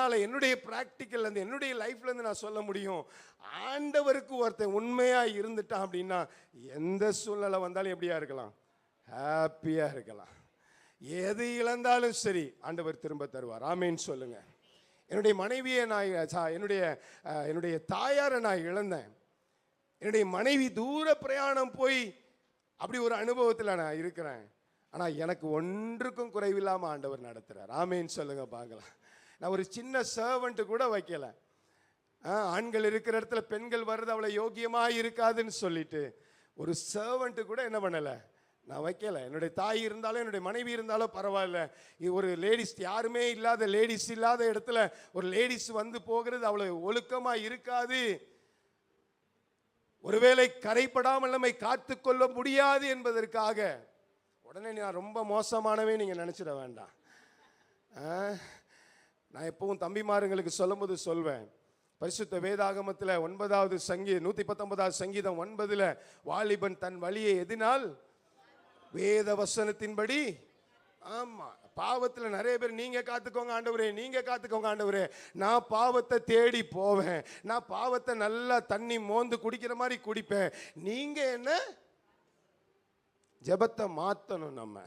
என்னால் என்னுடைய ப்ராக்டிக்கல் அந்த என்னுடைய லைஃப்லேருந்து நான் சொல்ல முடியும்? ஆண்டவருக்கு ஒருத்தன் உண்மையாக இருந்துட்டான் அப்படின்னா எந்த சூழ்நிலை வந்தாலும் எப்படியா இருக்கலாம்? ஹாப்பியாக இருக்கலாம். எது இழந்தாலும் சரி ஆண்டவர் திரும்ப தருவார். ஆமேன்னு சொல்லுங்கள் என்னுடைய மனைவியை நான் சா- என்னுடைய என்னுடைய தாயாரை நான் இழந்தேன். என்னுடைய மனைவி தூர பிரயாணம் போய் அப்படி ஒரு அனுபவத்தில் நான் இருக்கிறேன். ஆனால் எனக்கு ஒன்றுக்கும் குறைவில்லாமல் ஆண்டவர் நடத்துகிறார் ஆமேன்னு சொல்லுங்கள் பார்க்கலாம். நான் ஒரு சின்ன சர்வெண்ட்டு கூட வைக்கல. ஆ, ஆண்கள் இருக்கிற இடத்துல பெண்கள் வர்றது அவ்வளோ யோக்கியமாக இருக்காதுன்னு சொல்லிட்டு ஒரு சர்வெண்ட்டு கூட என்ன பண்ணலை? நான் வைக்கல. என்னுடைய தாய் இருந்தாலும் என்னுடைய மனைவி இருந்தாலும் பரவாயில்ல. ஒரு லேடிஸ் யாருமே இல்லாத லேடிஸ் இல்லாத இடத்துல ஒரு லேடிஸ் வந்து போகிறது அவ்வளோ ஒழுக்கமாக இருக்காது. ஒருவேளை கரைப்படாமல் நம்மை காத்துக்கொள்ள முடியாது என்பதற்காக. உடனே நான் ரொம்ப மோசமானவே நீங்கள் நினச்சிட வேண்டாம். ஆ? நான் எப்பவும் தம்பிமாருங்களுக்கு சொல்லும்போது சொல்வேன். பரிசுத்த வேதாகமத்தில் ஒன்பதாவது சங்கீ நூற்றி பத்தொன்பதாவது சங்கீதம் ஒன்பதில் வாலிபன் தன் வழியை எதினால்? வேத வசனத்தின்படி? ஆமாம் பாவத்தில் நிறைய பேர் நீங்கள் காத்துக்கோங்க ஆண்டவரே நீங்கள் காத்துக்கோங்க ஆண்டவரே. நான் பாவத்தை தேடி போவேன். நான் பாவத்தை நல்லா தண்ணி மோந்து குடிக்கிற மாதிரி குடிப்பேன். நீங்கள் என்ன? ஜெபத்தை மாற்றணும் நம்ம.